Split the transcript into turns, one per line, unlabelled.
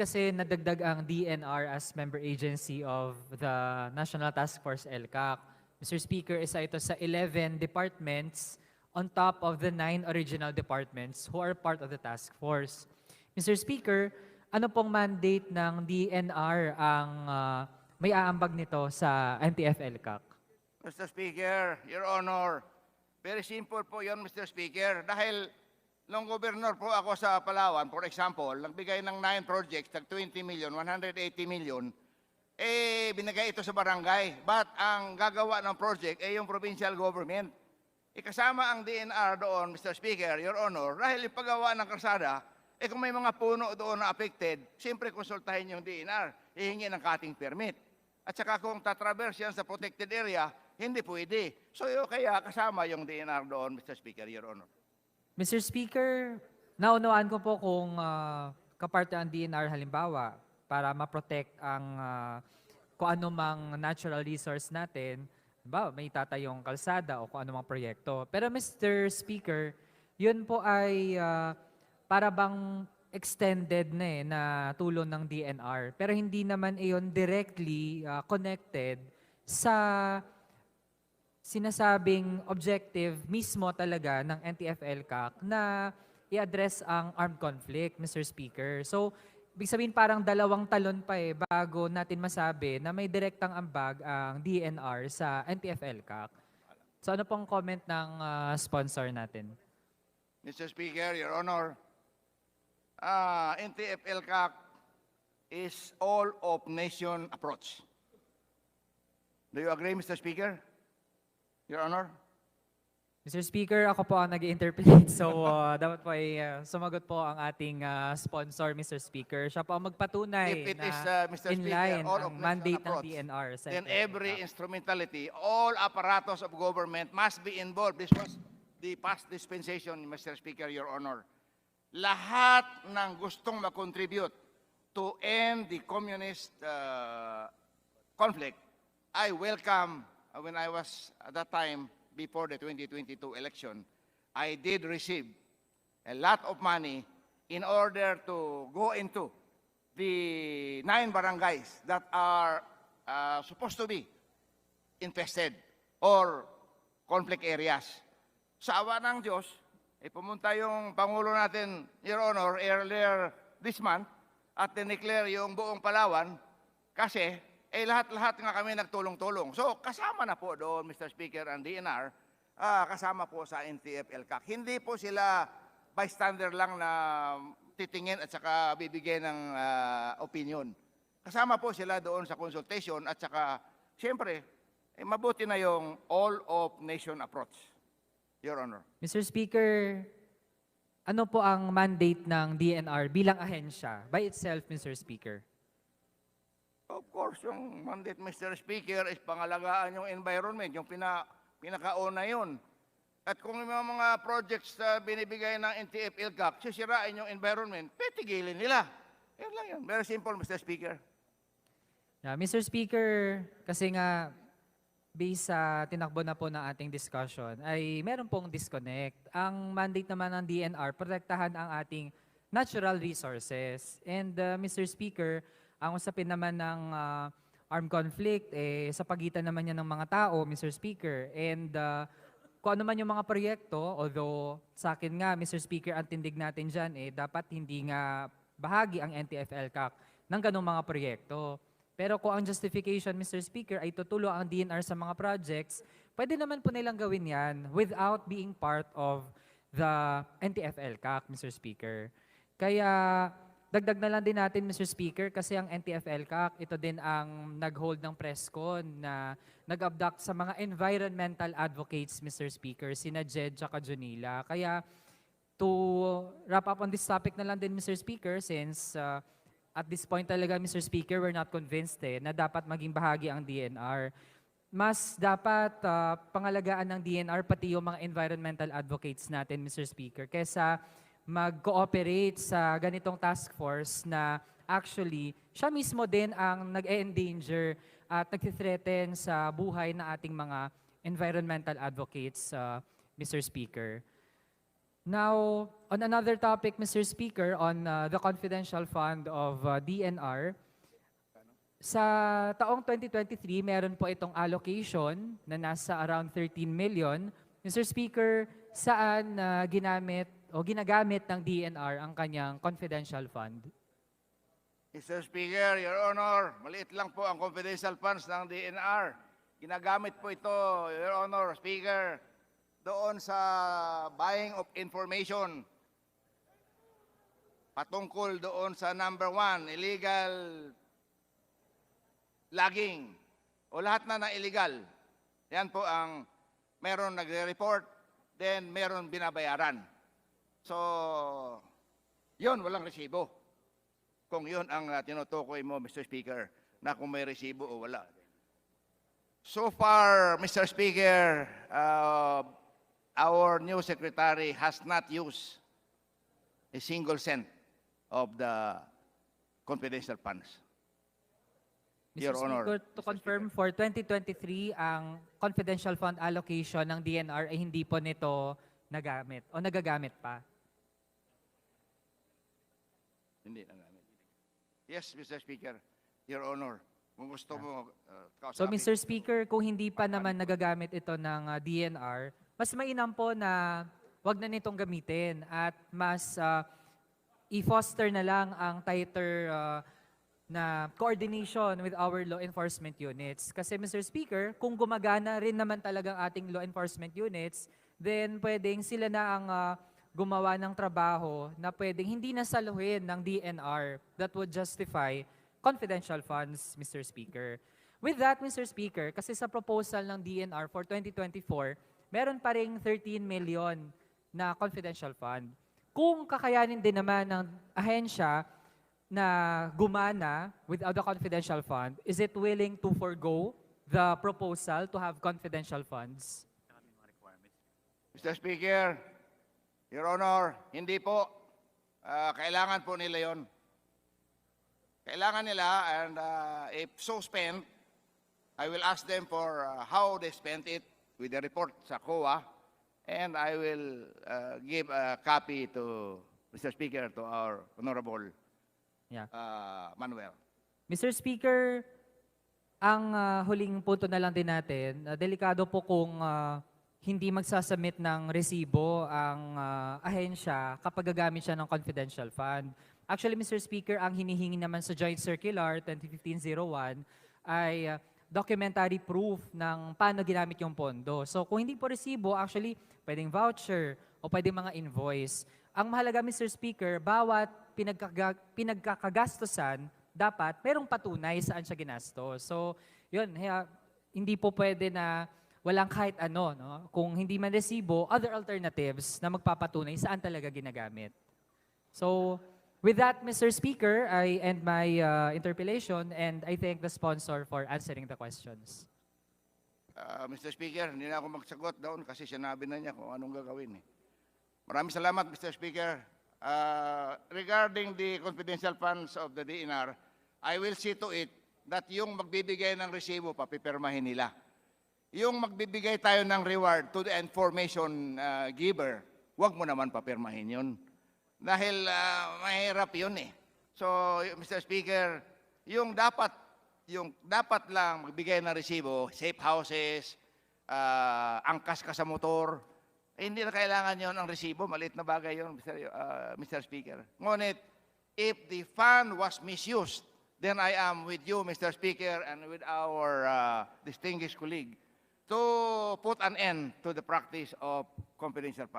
kasi nadagdag ang DNR as member agency of the National Task Force LCAC. Mr. Speaker, isa ito sa 11 departments on top of the nine original departments who are part of the task force. Mr. Speaker, ano pong mandate ng DNR ang ah, may aambag nito sa NTF-LCAC?
Mr. Speaker, Your Honor, very simple po yon Mr. Speaker. Dahil nung gobernur po ako sa Palawan, for example, nagbigay ng 9 projects, tag 20 million, 180 million, eh, binigay ito sa barangay. But ang gagawa ng project ay yung provincial government. Ikasama ang DNR doon, Mr. Speaker, Your Honor, dahil yung paggawa ng kalsada, eh kung may mga puno doon na affected, siyempre konsultahin yung DNR, ihingi ng cutting permit. At saka kung tatraverse yan sa protected area, hindi pwede. So kaya kasama yung DNR doon, Mr. Speaker, Your Honor.
Mr. Speaker, naunawaan ko po kung uh, kaparte ang DNR halimbawa para ma-protect ang ah, kung ano natural resource natin, ba may tatayong kalsada o kung ano mang proyekto. Pero Mr. Speaker, yun po ay ah, para bang extended na eh na tulong ng DNR. Pero hindi naman iyon directly ah, connected sa sinasabing objective mismo talaga ng NTF-LCAC na i-address ang armed conflict, Mr. Speaker. So, ibig sabihin parang dalawang talon pa eh bago natin masabi na may direktang ambag ang DNR sa NTF-LCAC. So, ano pong comment ng ah, sponsor natin?
Mr. Speaker, Your Honor, uh, NTF-LCAC is all of nation approach. Do you agree, Mr. Speaker? Your Honor?
Mr. Speaker, ako po ang nag interpret So, ah, dapat po ay ah, sumagot po ang ating ah, sponsor, Mr. Speaker. Siya po ang magpatunay
If it
na
is, uh, Mr.
in
Speaker,
line
all
ang mandate ng DNR
then every instrumentality, all apparatus of government must be involved. This was the past dispensation, Mr. Speaker, Your Honor. Lahat ng gustong makontribute to end the communist uh, conflict, I welcome, uh, when I was at that time, before the 2022 election, I did receive a lot of money in order to go into the nine barangays that are uh, supposed to be infested or conflict areas. Sa awa ng Diyos, eh, pumunta yung Pangulo natin, Your Honor, earlier this month at dineclare yung buong Palawan kasi eh lahat-lahat nga kami nagtulong-tulong. So kasama na po doon, Mr. Speaker, ang DNR, ah, kasama po sa NTF-LCAC. Hindi po sila bystander lang na titingin at saka bibigyan ng ah, opinion. Kasama po sila doon sa consultation at saka, siyempre, eh, mabuti na yung all of nation approach, Your Honor.
Mr. Speaker, ano po ang mandate ng DNR bilang ahensya by itself, Mr. Speaker?
Of course, yung mandate, Mr. Speaker, is pangalagaan yung environment, yung pina, pinakauna yun. At kung may mga projects na binibigay ng NTF ILCAC, sisirain yung environment, petigilin nila. Yan lang yun. Very simple, Mr. Speaker.
Yeah, Mr. Speaker, kasi nga based sa tinakbo na po ng ating discussion ay meron pong disconnect. Ang mandate naman ng DNR, protektahan ang ating natural resources. And uh, Mr. Speaker, ang usapin naman ng uh, armed conflict eh, sa pagitan naman niya ng mga tao, Mr. Speaker. And uh, kung ano man yung mga proyekto, although sa akin nga, Mr. Speaker, ang tindig natin dyan, eh, dapat hindi nga bahagi ang NTF-LCAC ng ganong mga proyekto. Pero kung ang justification, Mr. Speaker, ay tutulo ang DNR sa mga projects, pwede naman po nilang gawin yan without being part of the NTF-LCAC, Mr. Speaker. Kaya dagdag na lang din natin, Mr. Speaker, kasi ang NTF-LCAC, ito din ang nag-hold ng press con na nag-abduct sa mga environmental advocates, Mr. Speaker, sina Jed at Junila. Kaya to wrap up on this topic na lang din, Mr. Speaker, since uh, at this point talaga, Mr. Speaker, we're not convinced eh, na dapat maging bahagi ang DNR. Mas dapat uh, pangalagaan ng DNR pati yung mga environmental advocates natin, Mr. Speaker, kesa mag-cooperate sa ganitong task force na actually siya mismo din ang nag-endanger at nag-threaten sa buhay ng ating mga environmental advocates, uh, Mr. Speaker. Now, on another topic, Mr. Speaker, on uh, the confidential fund of uh, DNR, sa taong 2023, meron po itong allocation na nasa around 13 million. Mr. Speaker, saan uh, ginamit o ginagamit ng DNR ang kanyang confidential fund?
Mr. Speaker, Your Honor, maliit lang po ang confidential funds ng DNR. Ginagamit po ito, Your Honor, Speaker, doon sa buying of information patungkol doon sa number one, illegal logging o lahat na ng illegal. Yan po ang meron nagre-report, then meron binabayaran. So, yun, walang resibo kung yun ang uh, tinutukoy mo, Mr. Speaker, na kung may resibo o wala. So far, Mr. Speaker, uh, our new secretary has not used a single cent of the confidential funds.
Mr.
Your Honor,
Speaker, to
Mr.
confirm, for 2023, ang confidential fund allocation ng DNR ay hindi po nito nagamit o nagagamit pa.
Hindi na namin. Yes, Mr. Speaker, Your Honor, kung gusto mo, uh,
So Mr. Speaker, kung hindi pa naman nagagamit ito ng ah, DNR, mas mainam po na wag na nitong gamitin at mas ah, i-foster na lang ang tighter ah, na coordination with our law enforcement units. Kasi Mr. Speaker, kung gumagana rin naman talagang ating law enforcement units, then pwedeng sila na ang ah, gumawa ng trabaho na pwedeng hindi na saluhin ng DNR that would justify confidential funds, Mr. Speaker. With that, Mr. Speaker, kasi sa proposal ng DNR for 2024, meron pa ring 13 million na confidential fund. Kung kakayanin din naman ng ahensya na gumana without the confidential fund, is it willing to forego the proposal to have confidential funds?
Mr. Speaker, Your Honor, hindi po. Ah, kailangan po nila yon. Kailangan nila and ah, if so spent, I will ask them for ah, how they spent it with the report sa COA and I will ah, give a copy to Mr. Speaker to our Honorable
Yeah.
ah, Manuel.
Mr. Speaker, ang ah, huling punto na lang din natin, ah, delikado po kung ah, hindi magsasubmit ng resibo ang ah, ahensya kapag gagamit siya ng confidential fund. Actually, Mr. Speaker, ang hinihingi naman sa Joint Circular 2015-01 ay documentary proof ng paano ginamit yung pondo. So kung hindi po resibo, actually, pwedeng voucher o pwedeng mga invoice. Ang mahalaga, Mr. Speaker, bawat pinagkaga- pinagkakagastosan, dapat merong patunay saan siya ginastos. So, yun, hindi po pwede na walang kahit ano. No? Kung hindi man resibo, other alternatives na magpapatunay saan talaga ginagamit. So, with that, Mr. Speaker, I end my uh, interpellation and I thank the sponsor for answering the questions.
Ah, Mr. Speaker, hindi na ako magsagot doon kasi sinabi na niya kung anong gagawin. Eh. Maraming salamat, Mr. Speaker. Ah, regarding the confidential funds of the DNR, I will see to it that yung magbibigay ng resibo, papipirmahin nila. Yung magbibigay tayo ng reward to the information ah, giver, wag mo naman papirmahin yun. Dahil ah, mahirap yun eh. So, Mr. Speaker, yung dapat yung dapat lang magbigay ng resibo, safe houses, ah, angkas ka sa motor, eh, hindi na kailangan yon ang resibo. Maliit na bagay yon, Mr. ah, Mr. Speaker. Ngunit, if the fund was misused, then I am with you, Mr. Speaker, and with our ah, distinguished colleague to put an end to the practice of confidential funds.